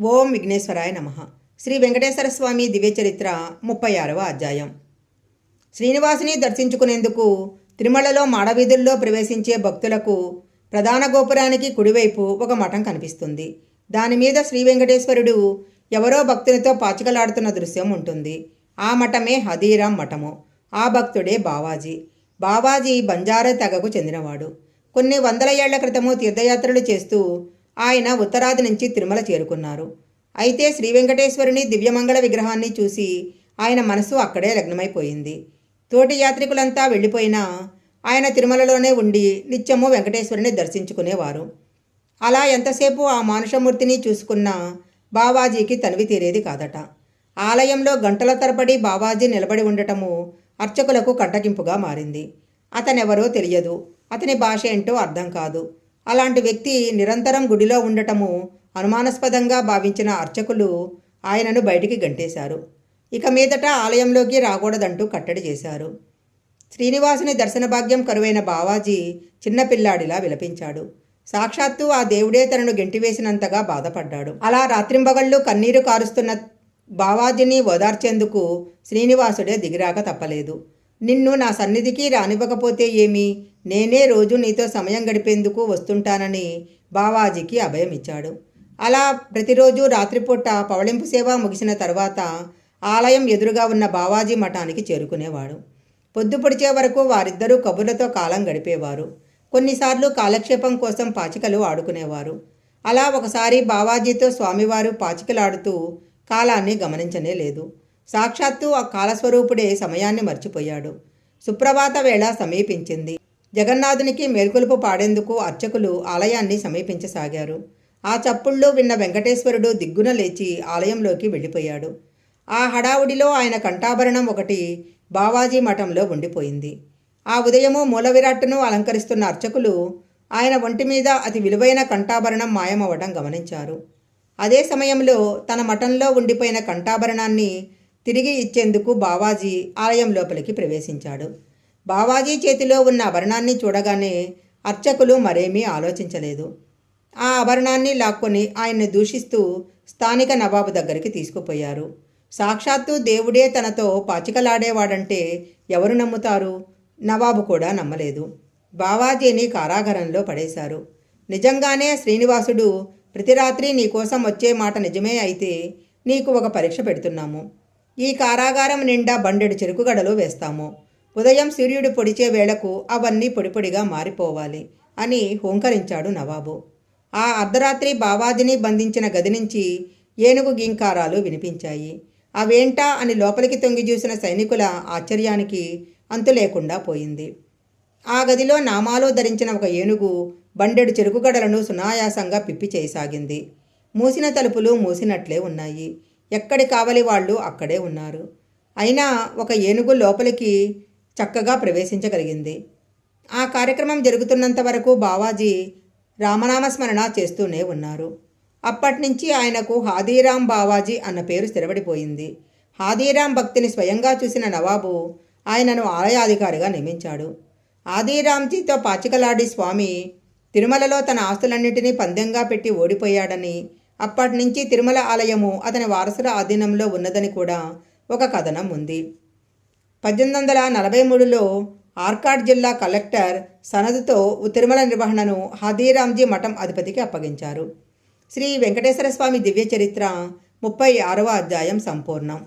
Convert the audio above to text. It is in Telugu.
ఓం విఘ్నేశ్వరాయ నమ. శ్రీ వెంకటేశ్వర స్వామి దివ్యచరిత్ర ముప్పై ఆరవ అధ్యాయం. శ్రీనివాసుని దర్శించుకునేందుకు తిరుమలలో మాడవీధుల్లో ప్రవేశించే భక్తులకు ప్రధాన గోపురానికి కుడివైపు ఒక మఠం కనిపిస్తుంది. దాని మీద శ్రీ వెంకటేశ్వరుడు ఎవరో భక్తునితో పాచికలాడుతున్న దృశ్యం ఉంటుంది. ఆ మఠమే హదీరాం మఠము. ఆ భక్తుడే బావాజీ. బావాజీ బంజారా తెగకు చెందినవాడు. కొన్ని వందల ఏళ్ళ క్రితము తీర్థయాత్రలు చేస్తూ ఆయన ఉత్తరాది నుంచి తిరుమల చేరుకున్నారు. అయితే శ్రీ వెంకటేశ్వరుని దివ్యమంగళ విగ్రహాన్ని చూసి ఆయన మనసు అక్కడే లగ్నమైపోయింది. తోటి యాత్రికులంతా వెళ్ళిపోయినా ఆయన తిరుమలలోనే ఉండి నిత్యము వెంకటేశ్వరుని దర్శించుకునేవారు. అలా ఎంతసేపు ఆ మానుషమూర్తిని చూసుకున్నా బావాజీకి తనివి తీరేది కాదట. ఆలయంలో గంటల తరబడి బావాజీ నిలబడి ఉండటము అర్చకులకు కంటకింపుగా మారింది. అతనెవరో తెలియదు. అతని భాష ఏంటో అర్థం కాదు. అలాంటి వ్యక్తి నిరంతరం గుడిలో ఉండటము అనుమానాస్పదంగా భావించిన అర్చకులు ఆయనను బయటికి గంటేశారు. ఇక మీదట ఆలయంలోకి రాకూడదంటూ కట్టడి చేశారు. శ్రీనివాసుని దర్శన భాగ్యం కరువైన బావాజీ చిన్నపిల్లాడిలా విలపించాడు. సాక్షాత్తు ఆ దేవుడే తనను గెంటివేసినంతగా బాధపడ్డాడు. అలా రాత్రింబగళ్ళు కన్నీరు కారుస్తున్న బావాజీని ఓదార్చేందుకు శ్రీనివాసుడే దిగిరాక తప్పలేదు. నిన్ను నా సన్నిధికి రానివ్వకపోతే ఏమి? నేనే రోజు నీతో సమయం గడిపేందుకు వస్తుంటానని బావాజీకి అభయం ఇచ్చాడు. అలా ప్రతిరోజు రాత్రిపూట పవళింపు సేవ ముగిసిన తర్వాత ఆలయం ఎదురుగా ఉన్న బావాజీ మఠానికి చేరుకునేవాడు. పొద్దుపొడిచే వరకు వారిద్దరూ కబుర్లతో కాలం గడిపేవారు. కొన్నిసార్లు కాలక్షేపం కోసం పాచికలు ఆడుకునేవారు. అలా ఒకసారి బావాజీతో స్వామివారు పాచికలాడుతూ కాలాన్ని గమనించనే లేదు. సాక్షాత్తు ఆ కాలస్వరూపుడే సమయాన్ని మర్చిపోయాడు. సుప్రభాత వేళ సమీపించింది. జగన్నాథునికి మేల్కొలుపు పాడేందుకు అర్చకులు ఆలయాన్ని సమీపించసాగారు. ఆ చప్పుళ్ళు విన్న వెంకటేశ్వరుడు దిగ్గున లేచి ఆలయంలోకి వెళ్ళిపోయాడు. ఆ హడావుడిలో ఆయన కంఠాభరణం ఒకటి బావాజీ మఠంలో ఉండిపోయింది. ఆ ఉదయము మూలవిరాట్టును అలంకరిస్తున్న అర్చకులు ఆయన ఒంటి మీద అతి విలువైన కంఠాభరణం మాయమవ్వడం గమనించారు. అదే సమయంలో తన మఠంలో ఉండిపోయిన కంఠాభరణాన్ని తిరిగి ఇచ్చేందుకు బావాజీ ఆలయం లోపలికి ప్రవేశించాడు. బావాజీ చేతిలో ఉన్న ఆభరణాన్ని చూడగానే అర్చకులు మరేమీ ఆలోచించలేదు. ఆ ఆభరణాన్ని లాక్కొని ఆయన్ని దూషిస్తూ స్థానిక నవాబు దగ్గరికి తీసుకుపోయారు. సాక్షాత్తు దేవుడే తనతో పాచికలాడేవాడంటే ఎవరు నమ్ముతారు? నవాబు కూడా నమ్మలేదు. బావాజీని కారాగారంలో పడేశారు. నిజంగానే శ్రీనివాసుడు ప్రతి రాత్రి నీకోసం వచ్చే మాట నిజమే అయితే నీకు ఒక పరీక్ష పెడుతున్నాము. ఈ కారాగారం నిండా బండెడు చెరుకుగడలు వేస్తాము. ఉదయం సూర్యుడు పొడిచే వేళకు అవన్నీ పొడిపొడిగా మారిపోవాలి అని హోంకరించాడు నవాబు. ఆ అర్ధరాత్రి బావాజిని బంధించిన గది నుంచి ఏనుగు గింకారాలు వినిపించాయి. అవేంటా అని లోపలికి తొంగి చూసిన సైనికుల ఆశ్చర్యానికి అంతు లేకుండా పోయింది. ఆ గదిలో నామాలు ధరించిన ఒక ఏనుగు బండెడు చెరుకుగడలను సునాయాసంగా పిప్పి చేయసాగింది మూసిన తలుపులు మూసినట్లే ఉన్నాయి. ఎక్కడి కావలి వాళ్ళు అక్కడే ఉన్నారు. అయినా ఒక ఏనుగు లోపలికి చక్కగా ప్రవేశించగలిగింది. ఆ కార్యక్రమం జరుగుతున్నంత వరకు బావాజీ రామనామస్మరణ చేస్తూనే ఉన్నారు. అప్పటినుంచి ఆయనకు హాదీరాం బావాజీ అన్న పేరు స్థిరపడిపోయింది. హాదీరాం భక్తిని స్వయంగా చూసిన నవాబు ఆయనను ఆలయాధికారిగా నియమించాడు. ఆదిరాంజీతో పాచికలాడి స్వామి తిరుమలలో తన ఆస్తులన్నింటినీ పందెంగా పెట్టి ఓడిపోయాడని అప్పటి నుంచి తిరుమల ఆలయము అతని వారసుల ఆధీనంలో ఉన్నదని కూడా ఒక కథనం ఉంది. పద్దెనిమిది వందల నలభై మూడులో ఆర్కాడ్ జిల్లా కలెక్టర్ సనదుతో తిరుమల నిర్వహణను హదీరాంజీ మఠం అధిపతికి అప్పగించారు. శ్రీ వెంకటేశ్వర స్వామి దివ్య చరిత్ర ముప్పై ఆరవ అధ్యాయం సంపూర్ణం.